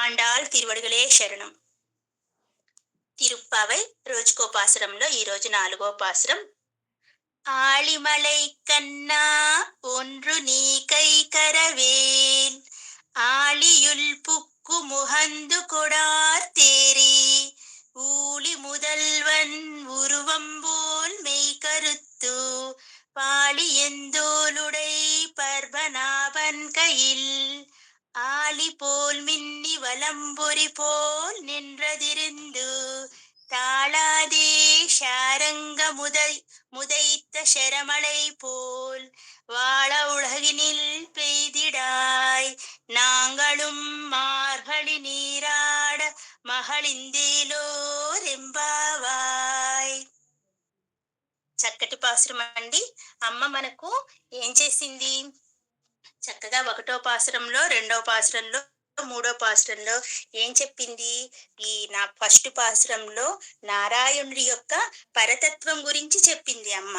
ఆండాల్ తిరువడుగలే శరణం తిరుప్పావై రోజుకో పాసురంలో ఈ రోజు నాలుగో పాసురం ஆழிமலை கண்ணா ஒன்று நீ கை கரவேல் ஆழியுள் புக்கு முகந்து கொடார் தேரி ஊழி முதல்வன் உருவம் போல் மெய் கருத்து பாழி எந்தோலுடை பர்வநாபன் கையில் ஆளி போல் மின்னி வலம்பொறி போல் நின்றதிருந்து தாளாதே ஷாரங்க முதை முதைத்த శరమళை போல் வாழ உலகினில் பெய்திடாய் நாங்களும் மார்கழி நீராட మహళిందేలో రెంబావాయ్ చక్కటి పాసురం అండి అమ్మ మనకు ఏం చేసింది చక్కగా ఒకటో పాసురంలో రెండో పాసురంలో మూడో పాసురంలో ఏం చెప్పింది? ఈ నా ఫస్ట్ పాసురంలో నారాయణుడి యొక్క పరతత్వం గురించి చెప్పింది అమ్మ.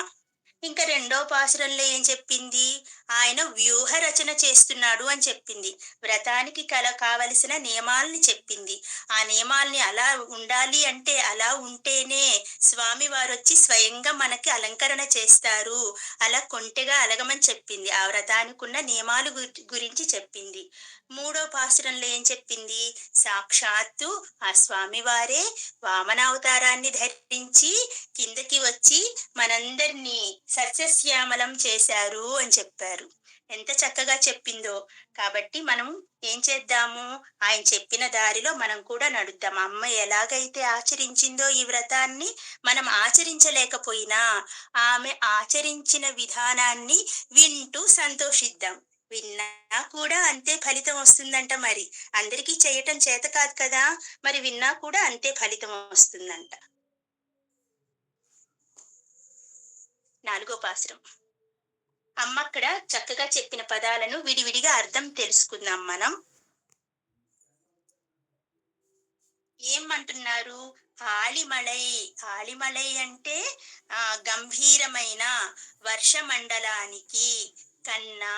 ఇంకా రెండో పాసురంలో ఏం చెప్పింది? ఆయన వ్యూహ రచన చేస్తున్నాడు అని చెప్పింది. వ్రతానికి కల కావలసిన నియమాల్ని చెప్పింది. ఆ నియమాల్ని అలా ఉండాలి అంటే అలా ఉంటేనే స్వామి వారు వచ్చి స్వయంగా మనకి అలంకరణ చేస్తారు. అలా కొంటెగా అలగమని చెప్పింది. ఆ వ్రతానికి ఉన్న నియమాలు గురించి చెప్పింది. మూడో పాసురంలో ఏం చెప్పింది? సాక్షాత్తు ఆ స్వామివారే వామనావతారాన్ని ధరించి కిందకి వచ్చి మనందరినీ సస్యశ్యామలం చేశారు అని చెప్పారు. ఎంత చక్కగా చెప్పిందో. కాబట్టి మనం ఏం చేద్దాము? ఆయన చెప్పిన దారిలో మనం కూడా నడుద్దాం. అమ్మ ఎలాగైతే ఆచరించిందో ఈ వ్రతాన్ని మనం ఆచరించలేకపోయినా ఆమె ఆచరించిన విధానాన్ని వింటూ సంతోషిద్దాం. విన్నా కూడా అంతే ఫలితం వస్తుందంట మరి. అందరికీ చేయటం చేత కాదు కదా. మరి విన్నా కూడా అంతే ఫలితం వస్తుందంట. నాలుగో పాసురం. అమ్మక్కడ చక్కగా చెప్పిన పదాలను విడివిడిగా అర్థం తెలుసుకుందాం మనం. ఏమంటున్నారు? ఆలిమలై ఆలిమలై అంటే ఆ గంభీరమైన వర్షమండలానికి కన్నా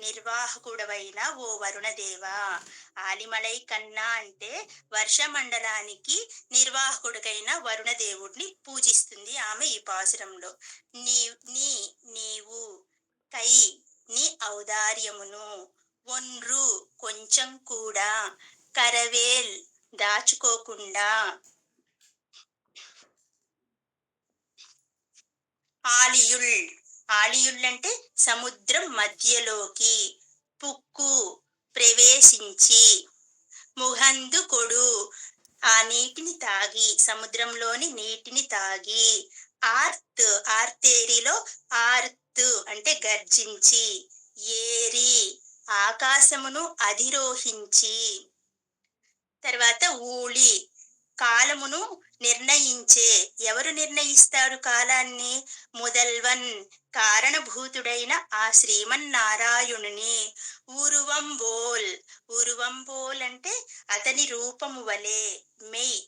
నిర్వాహకుడవైన ఓ వరుణదేవా. ఆలిమలై కన్నా అంటే వర్షమండలానికి నిర్వాహకుడికైన వరుణదేవుడిని పూజిస్తుంది ఆమె ఈ పాసురంలో. నీ నీ నీవు కై నీ ఔదార్యమును. ఒన్రు కొంచెం కూడా కరవేల్ దాచుకోకుండా ఆలియుల్ ఆలియుళ్ళంటే సముద్రం మధ్యలోకి. పుక్కు ప్రవేశించి ముహందు కొడు. ఆ నీటిని తాగి సముద్రంలోని నీటిని తాగి. ఆర్త్ ఆర్తేరిలో ఆర్త్ అంటే గర్జించి ఏరి ఆకాశమును అధిరోహించి. తర్వాత ఊళి కాలమును నిర్ణయించే. ఎవరు నిర్ణయిస్తారు కాలాన్ని? ముదల్వన్ కారణభూతుడైన ఆ శ్రీమన్నారాయణుని ఉరువంబోల్. ఉరువంబోల్ అంటే అతని రూపము వలె మెయ్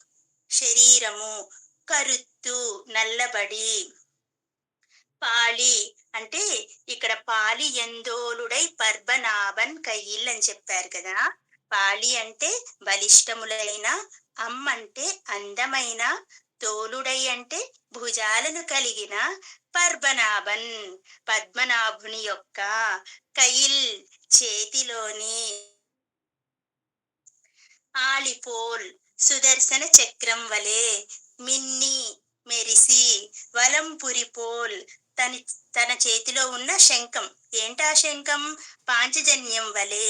శరీరము కరుత్తు నల్లబడి. పాలి అంటే ఇక్కడ పాలి ఎందోలుడై పర్బనాభన్ కయ్యిల్ అని చెప్పారు కదా. పాలి అంటే బలిష్టములైన అమ్మ అంటే అందమైన తోలుడై అంటే భుజాలను కలిగిన పర్బనాభన్ పద్మనాభుని యొక్క కయిల్ చేతిలోని ఆలిపోల్ సుదర్శన చక్రం వలె మిన్ని మెరిసి వలంపురిపోల్ తన తన చేతిలో ఉన్న శంఖం. ఏంటా శంఖం? పాంచజన్యం వలె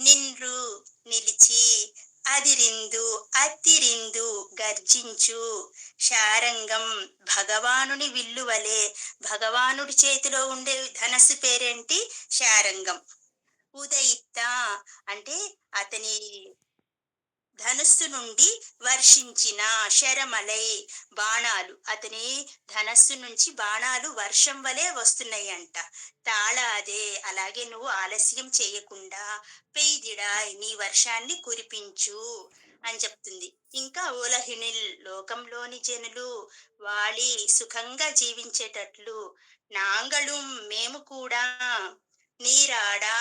నిన్రు నిలిచి అదిరిందు అత్తిరిందు గర్జించు. శారంగం భగవానుని విల్లువలే భగవానుడి చేతిలో ఉండే ధనస్సు పేరేంటి? శారంగం. ఉదయిత్త అంటే అతని ధనస్సు నుండి వర్షించిన శరమలై బాణాలు. అతని ధనస్సు నుంచి బాణాలు వర్షం వలె వస్తున్నాయి అంట తాళాదే అలాగే నువ్వు ఆలస్యం చేయకుండా పెయిదిడాయ్ నీ వర్షాన్ని కురిపించు అని చెప్తుంది. ఇంకా ఓలహినిల్ లోకంలోని జనులు వాలి సుఖంగా జీవించేటట్లు నాంగళం మేము కూడా నీరాడా?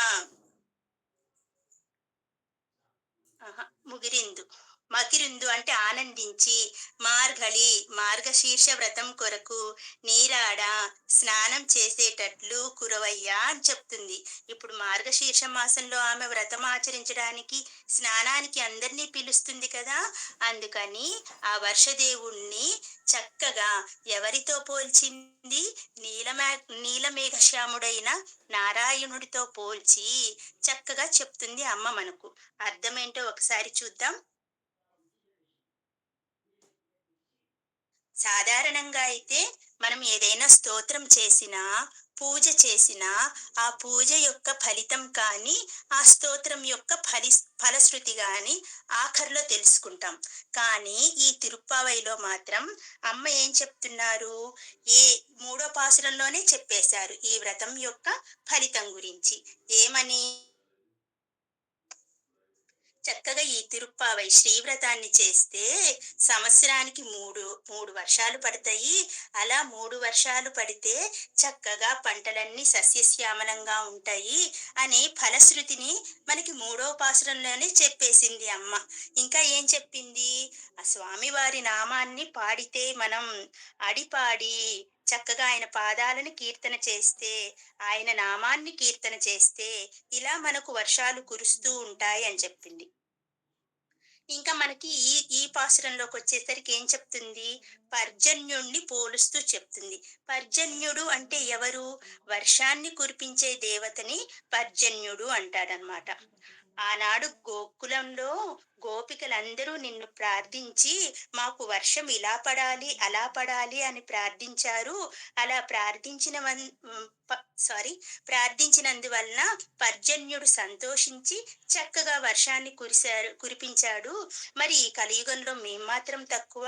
Mugrindo. మకిరుందు అంటే ఆనందించి మార్గళి మార్గశీర్ష వ్రతం కొరకు నీరాడ స్నానం చేసేటట్లు కురవయ్యా అని చెప్తుంది. ఇప్పుడు మార్గశీర్ష మాసంలో ఆమె వ్రతం ఆచరించడానికి స్నానానికి అందరినీ పిలుస్తుంది కదా. అందుకని ఆ వర్షదేవుణ్ణి చక్కగా ఎవరితో పోల్చింది? నీలమే నీలమేఘశ్యాముడైన నారాయణుడితో పోల్చి చక్కగా చెప్తుంది అమ్మ మనకు. అర్థమేంటో ఒకసారి చూద్దాం. సాధారణంగా అయితే మనం ఏదైనా స్తోత్రం చేసినా పూజ చేసినా ఆ పూజ యొక్క ఫలితం కానీ ఆ స్తోత్రం యొక్క ఫలి ఫలశ్రుతి కానీ ఆఖరిలో తెలుసుకుంటాం. కానీ ఈ తిరుప్పావైలో మాత్రం అమ్మ ఏం చెప్తున్నారు? ఏ మూడో పాసురంలోనే చెప్పేశారు ఈ వ్రతం యొక్క ఫలితం గురించి. ఏమని? చక్కగా ఈ తిరుప్పావై శ్రీవ్రతాన్ని చేస్తే సంవత్సరానికి మూడు మూడు వర్షాలు పడతాయి. అలా మూడు వర్షాలు పడితే చక్కగా పంటలన్నీ సస్యశ్యామలంగా ఉంటాయి అనే ఫలశ్రుతిని మనకి మూడో పాసురంలోనే చెప్పేసింది అమ్మ. ఇంకా ఏం చెప్పింది? ఆ స్వామివారి నామాన్ని పాడితే మనం అడిపాడి చక్కగా ఆయన పాదాలను కీర్తన చేస్తే ఆయన నామాన్ని కీర్తన చేస్తే ఇలా మనకు వర్షాలు కురుస్తూ ఉంటాయి అని చెప్పింది. ఇంకా మనకి ఈ ఈ పాసురంలోకి వచ్చేసరికి ఏం చెప్తుంది? పర్జన్యుణ్ణి పోలుస్తూ చెప్తుంది. పర్జన్యుడు అంటే ఎవరు? వర్షాన్ని కురిపించే దేవతని పర్జన్యుడు అంటాడనమాట ఆనాడు గోకులంలో గోపికలందరూ నిన్ను ప్రార్థించి మాకు వర్షం ఇలా పడాలి అలా పడాలి అని ప్రార్థించారు. అలా ప్రార్థించిన సారీ ప్రార్థించినందువలన పర్జన్యుడు సంతోషించి చక్కగా వర్షాన్ని కురిశారు కురిపించాడు. మరి ఈ కలియుగంలో మేం మాత్రం తక్కువ.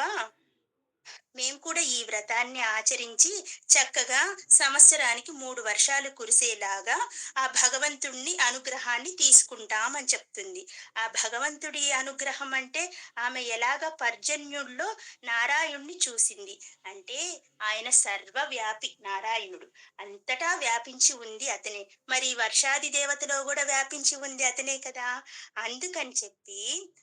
మేము కూడా ఈ వ్రతాన్ని ఆచరించి చక్కగా సంవత్సరానికి మూడు వర్షాలు కురిసేలాగా ఆ భగవంతుణ్ణి అనుగ్రహాన్ని తీసుకుంటామని చెప్తుంది. ఆ భగవంతుడి అనుగ్రహం అంటే ఆమె ఎలాగ పర్జన్యుల్లో నారాయణుణ్ణి చూసింది. అంటే ఆయన సర్వవ్యాపి నారాయణుడు. అంతటా వ్యాపించి ఉంది అతనే. మరి వర్షాది దేవతలో కూడా వ్యాపించి ఉంది అతనే కదా. అందుకని చెప్పి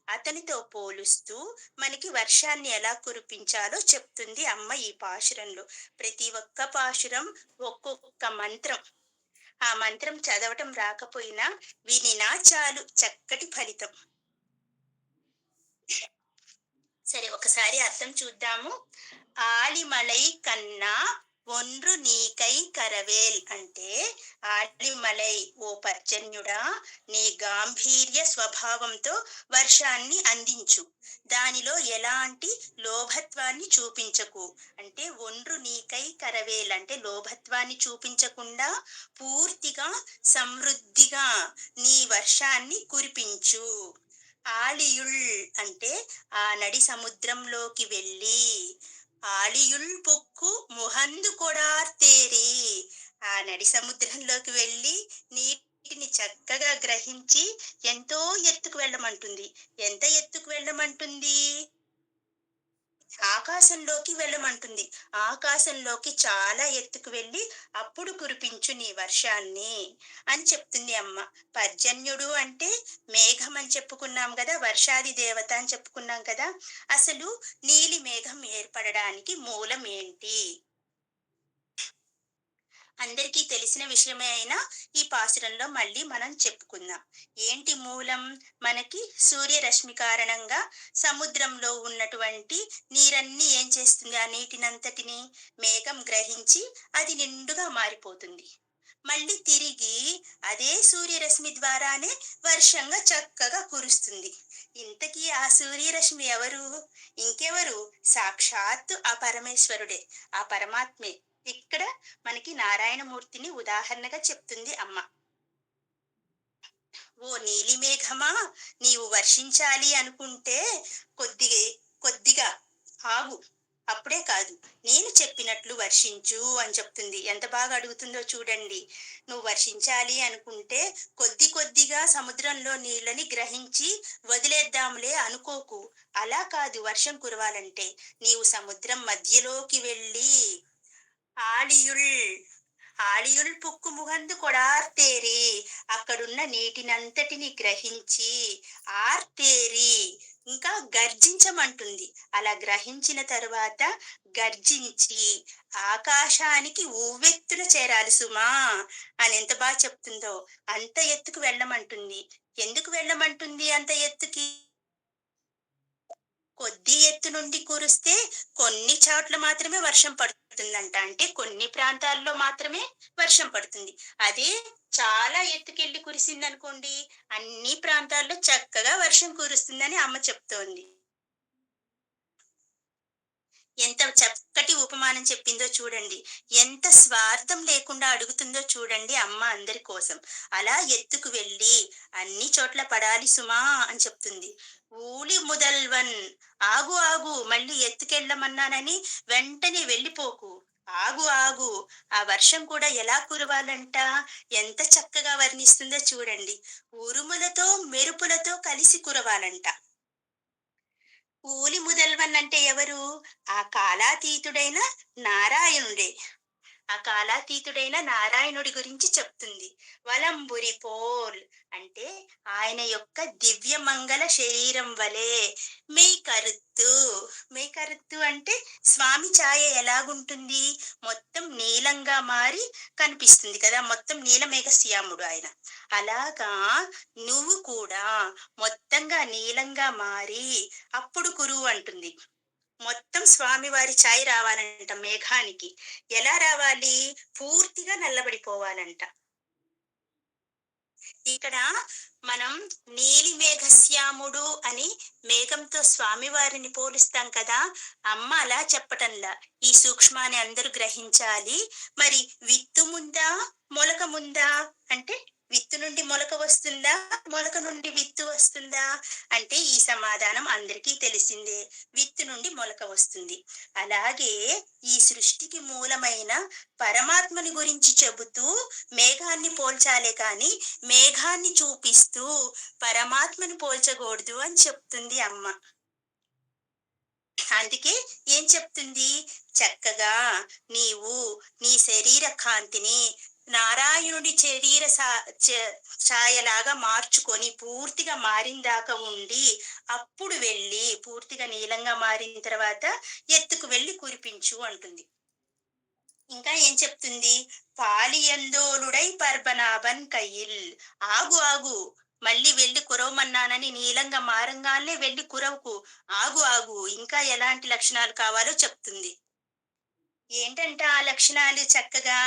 అతనితో పోలుస్తూ మనకి వర్షాన్ని ఎలా కురిపించాలో చెప్తుంది. అమ్మ ఈ పాశురంలో. ప్రతి ఒక్క పాశురం ఒక్కొక్క మంత్రం. ఆ మంత్రం చదవటం రాకపోయినా వినినా చాలు చక్కటి ఫలితం. సరే ఒకసారి అర్థం చూద్దాము. ఆలిమలై కన్నా ఒండ్రు నీకై కరవేల్ అంటే ఆలిమలై ఓ పర్జన్యుడా నీ గాంభీర్య స్వభావంతో వర్షాన్ని అందించు. దానిలో ఎలాంటి లోభత్వాన్ని చూపించకు. అంటే ఒండ్రు నీకై కరవేల్ అంటే లోభత్వాన్ని చూపించకుండా పూర్తిగా సమృద్ధిగా నీ వర్షాన్ని కురిపించు. ఆలియుల్ అంటే ఆ నడి సముద్రంలోకి వెళ్ళి ఆలియుల్ పొక్కు ముహందు కొడార్తేరి ఆ నడి సముద్రంలోకి వెళ్ళి నీటిని చక్కగా గ్రహించి ఎంతో ఎత్తుకు వెళ్ళమంటుంది. ఎంత ఎత్తుకు వెళ్ళమంటుంది? ఆకాశంలోకి వెళ్ళమంటుంది. ఆకాశంలోకి చాలా ఎత్తుకు వెళ్ళి అప్పుడు కురిపించు నీ వర్షాన్ని అని చెప్తుంది అమ్మ. పర్జన్యుడు అంటే మేఘం అని చెప్పుకున్నాం కదా వర్షాది దేవత అని చెప్పుకున్నాం కదా. అసలు నీలి మేఘం ఏర్పడడానికి మూలం ఏంటి? అందరికీ తెలిసిన విషయమే అయినా ఈ పాసురంలో మళ్ళీ మనం చెప్పుకుందాం. ఏంటి మూలం? మనకి సూర్యరశ్మి కారణంగా సముద్రంలో ఉన్నటువంటి నీరన్నీ ఏం చేస్తుంది? ఆ నీటినంతటిని మేఘం గ్రహించి అది నిండుగా మారిపోతుంది. మళ్ళీ తిరిగి అదే సూర్యరశ్మి ద్వారానే వర్షంగా చక్కగా కురుస్తుంది. ఇంతకీ ఆ సూర్యరశ్మి ఎవరు? ఇంకెవరు? సాక్షాత్తు ఆ పరమేశ్వరుడే ఆ పరమాత్మే. ఇక్కడ మనకి నారాయణమూర్తిని ఉదాహరణగా చెప్తుంది అమ్మ. ఓ నీలిమేఘమా నీవు వర్షించాలి అనుకుంటే కొద్దిగా కొద్దిగా ఆగు. అప్పుడే కాదు నేను చెప్పినట్లు వర్షించు అని చెప్తుంది. ఎంత బాగా అడుగుతుందో చూడండి. నువ్వు వర్షించాలి అనుకుంటే కొద్ది కొద్దిగా సముద్రంలో నీళ్ళని గ్రహించి వదిలేద్దాంలే అనుకోకు. అలా కాదు వర్షం కురవాలంటే. నీవు సముద్రం మధ్యలోకి వెళ్ళి ఆలియుల్ ఆలియుల్ పుక్కు ముగందు కొడార్తేరి అక్కడున్న నీటినంతటిని గ్రహించి ఆర్తేరి ఇంకా గర్జించమంటుంది. అలా గ్రహించిన తరువాత గర్జించి ఆకాశానికి ఉవ్వెత్తున చేరాలి సుమా అని ఎంత బాగా చెప్తుందో అంత ఎత్తుకు వెళ్ళమంటుంది. ఎందుకు వెళ్ళమంటుంది అంత ఎత్తుకి? కొద్ది ఎత్తు నుండి కురిస్తే కొన్ని చోట్ల మాత్రమే వర్షం పడుతుందంట. అంటే కొన్ని ప్రాంతాల్లో మాత్రమే వర్షం పడుతుంది. అదే చాలా ఎత్తుకెళ్ళి కురిసింది అనుకోండి అన్ని ప్రాంతాల్లో చక్కగా వర్షం కురుస్తుందని అమ్మ చెప్తోంది. ఎంత చక్కటి ఉపమానం చెప్పిందో చూడండి. ఎంత స్వార్థం లేకుండా అడుగుతుందో చూడండి అమ్మ అందరి కోసం. అలా ఎత్తుకు వెళ్ళి అన్ని చోట్ల పడాలి సుమా అని చెప్తుంది. ఊలి ముదల్వన్ ఆగు ఆగు మళ్ళీ ఎత్తుకెళ్ళమన్నానని వెంటనే వెళ్ళిపోకు. ఆగు ఆగు ఆ వర్షం కూడా ఎలా కురవాలంట? ఎంత చక్కగా వర్ణిస్తుందో చూడండి. ఉరుములతో మెరుపులతో కలిసి కురవాలంట. ఊలి ముదల్వన్ అంటే ఎవరు? ఆ కాలాతీతుడైన నారాయణుడే. ఆ కాలాతీతుడైన నారాయణుడి గురించి చెప్తుంది. వలంబురి పోల్ అంటే ఆయన యొక్క దివ్య మంగళ శరీరం వలె. మే కరుత్తు మే కరుత్తు అంటే స్వామి ఛాయ ఎలాగుంటుంది? మొత్తం నీలంగా మారి కనిపిస్తుంది కదా మొత్తం నీలమేఘ శ్యాముడు ఆయన. అలాగా నువ్వు కూడా మొత్తంగా నీలంగా మారి అప్పుడు కురువు అంటుంది. మొత్తం స్వామివారి ఛాయ్ రావాలంట మేఘానికి. ఎలా రావాలి? పూర్తిగా నల్లబడిపోవాలంట. ఇక్కడ మనం నీలి మేఘశ్యాముడు అని మేఘంతో స్వామివారిని పోలుస్తాం కదా అమ్మ అలా చెప్పటంలా. ఈ సూక్ష్మాన్ని అందరూ గ్రహించాలి. మరి విత్తు ముందా మొలక ముందా అంటే విత్తు నుండి మొలక వస్తుందా? మొలక నుండి విత్తు వస్తుందా? అంటే ఈ సమాధానం అందరికీ తెలిసిందే. విత్తు నుండి మొలక వస్తుంది. అలాగే ఈ సృష్టికి మూలమైన పరమాత్మని గురించి చెబుతూ మేఘాన్ని పోల్చాలే కాని మేఘాన్ని చూపిస్తూ పరమాత్మని పోల్చకూడదు అని చెప్తుంది అమ్మ. అందుకే ఏం చెప్తుంది? చక్కగా నీవు నీ శరీర కాంతిని నారాయణుడి శరీర ఛాయలాగా మార్చుకొని పూర్తిగా మారిందాకా ఉండి అప్పుడు వెళ్ళి పూర్తిగా నీలంగా మారిన తర్వాత ఎత్తుకు వెళ్ళి కురిపించు అంటుంది. ఇంకా ఏం చెప్తుంది? పాలియందోలుడై పర్బనాభన్ కయిల్ ఆగు ఆగు. మళ్ళీ వెళ్ళి కురవమన్నానని నీలంగా మారంగానే వెళ్ళి కురవకు. ఆగు ఆగు. ఇంకా ఎలాంటి లక్షణాలు కావాలో చెప్తుంది. ఏంటంట ఆ లక్షణాలు చక్కగా?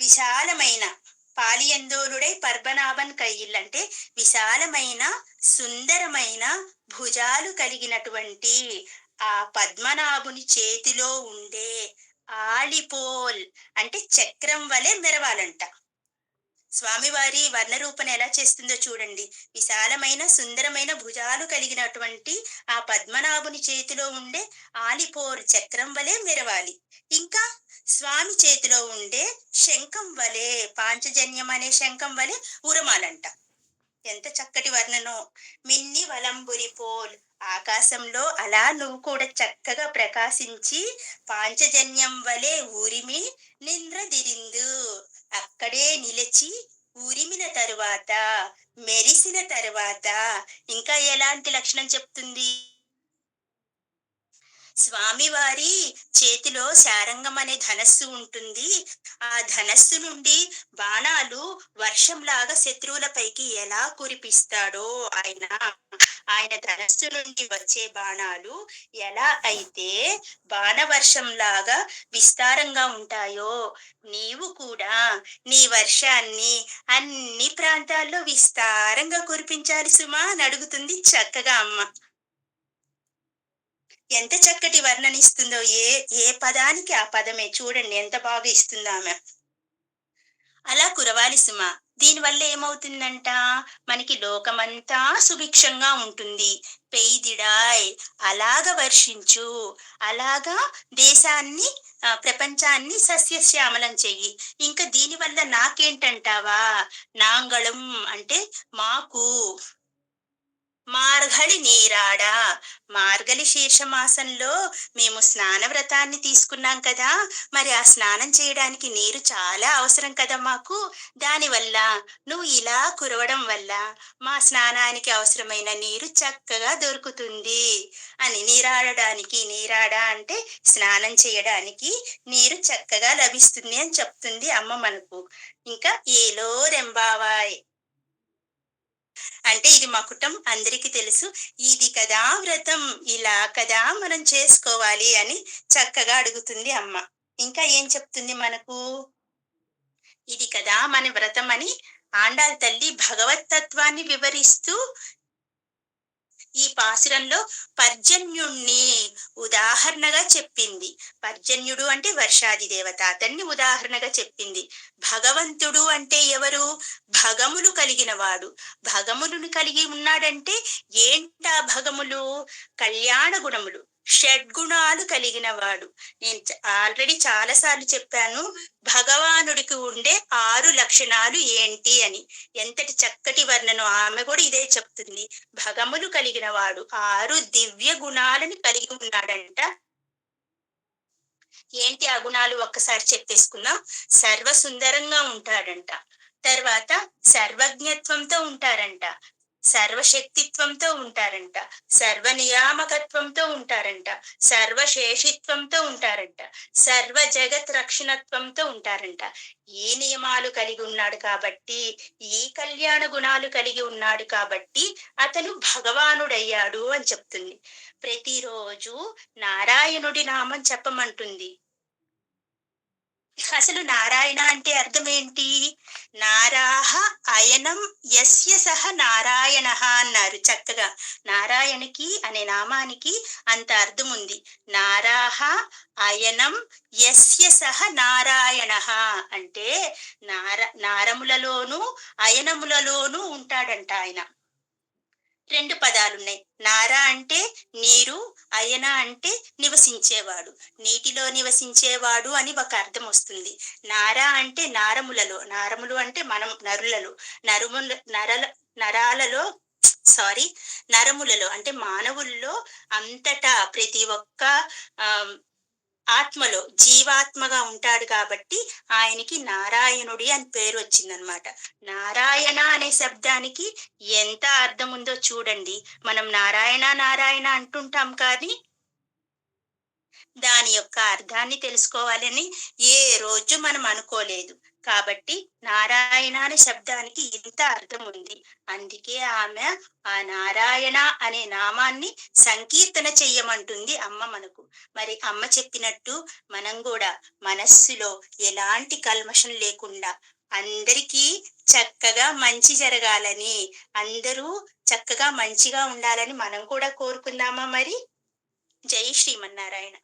విశాలమైన పాలియందోలుడై పర్బనాభన్ కయ్యిల్ అంటే విశాలమైన సుందరమైన భుజాలు కలిగినటువంటి ఆ పద్మనాభుని చేతిలో ఉండే ఆలిపోల్ అంటే చక్రం వలె మెరవాలంట. స్వామివారి వర్ణరూపణ ఎలా చేస్తుందో చూడండి. విశాలమైన సుందరమైన భుజాలు కలిగినటువంటి ఆ పద్మనాభుని చేతిలో ఉండే ఆలిపోర్ చక్రం వలె మెరవాలి. ఇంకా స్వామి చేతిలో ఉండే శంఖం వలె పాంచజన్యం అనే శంఖం వలె ఉరమాలంట. ఎంత చక్కటి వర్ణనో. మిన్ని వలంబురి పోల్. ఆకాశంలో అలా నువ్వు కూడా చక్కగా ప్రకాశించి పాంచజన్యం వలె ఊరిమి నింద్రదిరిందు. అక్కడే నిలిచి ఉరిమిన తరువాత మెరిసిన తరువాత. ఇంకా ఎలాంటి లక్షణం చెప్తుంది? స్వామివారి చేతిలో శారంగం అనే ధనస్సు ఉంటుంది. ఆ ధనస్సు నుండి బాణాలు వర్షంలాగా శత్రువులపైకి ఎలా కురిపిస్తాడో ఆయన ఆయన ధనస్సు నుండి వచ్చే బాణాలు ఎలా అయితే బాణవర్షంలాగా విస్తారంగా ఉంటాయో నీవు కూడా నీ వర్షాన్ని అన్ని ప్రాంతాల్లో విస్తారంగా కురిపించాలి సుమా అని అడుగుతుంది చక్కగా అమ్మ. ఎంత చక్కటి వర్ణనిస్తుందో ఏ ఏ పదానికి ఆ పదమే చూడండి ఎంత బాగా ఇస్తుందో ఆమె. అలా కురవాలి సుమ. దీనివల్ల ఏమవుతుందంట? మనకి లోకమంతా సుభిక్షంగా ఉంటుంది. పెయిదిడాయ్ అలాగ వర్షించు అలాగా దేశాన్ని ప్రపంచాన్ని సస్యశ్యామలం చెయ్యి. ఇంకా దీనివల్ల నాకేంటంటావా? నాంగళం అంటే మాకు. మార్గళి నీరాడా? మార్గలి శీర్షమాసంలో మేము స్నాన వ్రతాన్ని తీసుకున్నాం కదా మరి ఆ స్నానం చేయడానికి నీరు చాలా అవసరం కదా మాకు. దానివల్ల నువ్వు ఇలా కురవడం వల్ల మా స్నానానికి అవసరమైన నీరు చక్కగా దొరుకుతుంది. అని నీరాడడానికి నీరాడ అంటే స్నానం చేయడానికి నీరు చక్కగా లభిస్తుంది అని చెప్తుంది అమ్మ మనకు. ఇంకా ఏలో రెంబావాయ్. అంటే ఇది మా కుటుంబం అందరికీ తెలుసు. ఇది కదా వ్రతం. ఇలా కదా మనం చేసుకోవాలి అని చక్కగా అడుగుతుంది అమ్మ. ఇంకా ఏం చెప్తుంది మనకు? ఇది కదా మన వ్రతం అని ఆండాల్ తల్లి భగవతత్వాన్ని వివరిస్తూ ఈ పాసురంలో పర్జన్యుణ్ణి ఉదాహరణగా చెప్పింది. పర్జన్యుడు అంటే వర్షాది దేవత. అతన్ని ఉదాహరణగా చెప్పింది. భగవంతుడు అంటే ఎవరు? భగములు కలిగిన వాడు భగములను కలిగి ఉన్నాడంటే ఏంటా భగములు? కళ్యాణ గుణములు. షడ్గుణాలు కలిగిన వాడు నేను ఆల్రెడీ చాలా సార్లు చెప్పాను భగవానుడికి ఉండే ఆరు లక్షణాలు ఏంటి అని. ఎంతటి చక్కటి వర్ణను ఆమె కూడా ఇదే చెప్తుంది. భగములు కలిగిన వాడు ఆరు దివ్య గుణాలను కలిగి ఉన్నాడంట. ఏంటి ఆ గుణాలు? ఒక్కసారి చెప్పేసుకుందాం. సర్వ సుందరంగా ఉంటాడంట. తర్వాత సర్వజ్ఞత్వంతో ఉంటారంట సర్వశక్తిత్వంతో ఉంటారంట. సర్వ నియామకత్వంతో ఉంటారంట. సర్వశేషిత్వంతో ఉంటారంట. సర్వ జగత్ రక్షణత్వంతో ఉంటారంట. ఈ నియమాలు కలిగి ఉన్నాడు కాబట్టి ఈ కళ్యాణ గుణాలు కలిగి ఉన్నాడు కాబట్టి అతను భగవానుడయ్యాడు అని చెప్తుంది. ప్రతిరోజు నారాయణుడి నామం చెప్పమంటుంది అసలు నారాయణ అంటే అర్థం ఏంటి నారాహ అయనం యస్య సహ నారాయణ అన్నారు చక్కగా. నారాయణకి అనే నామానికి అంత అర్థం ఉంది నారాహ అయనం యస్య సహ నారాయణ అంటే నార నారములలోను అయనములలోనూ ఉంటాడంట ఆయన. రెండు పదాలున్నాయి. నారా అంటే నీరు అయన అంటే నివసించేవాడు. నీటిలో నివసించేవాడు అని ఒక అర్థం వస్తుంది. నారా అంటే నారములలో నారములు అంటే మనం నరులలో నరుముల నరల నరాలలో సారీ నరములలో అంటే మానవుల్లో అంతటా ప్రతి ఒక్క ఆత్మలో జీవాత్మగా ఉంటాడు కాబట్టి ఆయనకి నారాయణుడి అని పేరు వచ్చిందనమాట నారాయణ అనే శబ్దానికి ఎంత అర్థం ఉందో చూడండి. మనం నారాయణ నారాయణ అంటుంటాం కానీ దాని యొక్క అర్థాన్ని తెలుసుకోవాలని ఏ రోజు మనం అనుకోలేదు. కాబట్టి నారాయణ అనే శబ్దానికి ఇంత అర్థం ఉంది అందుకే ఆమె ఆ నారాయణ అనే నామాన్ని సంకీర్తన చెయ్యమంటుంది అమ్మ మనకు. మరి అమ్మ చెప్పినట్టు మనం కూడా మనస్సులో ఎలాంటి కల్మషం లేకుండా అందరికీ చక్కగా మంచి జరగాలని అందరూ చక్కగా మంచిగా ఉండాలని మనం కూడా కోరుకుందామా మరి? జై శ్రీమన్నారాయణ.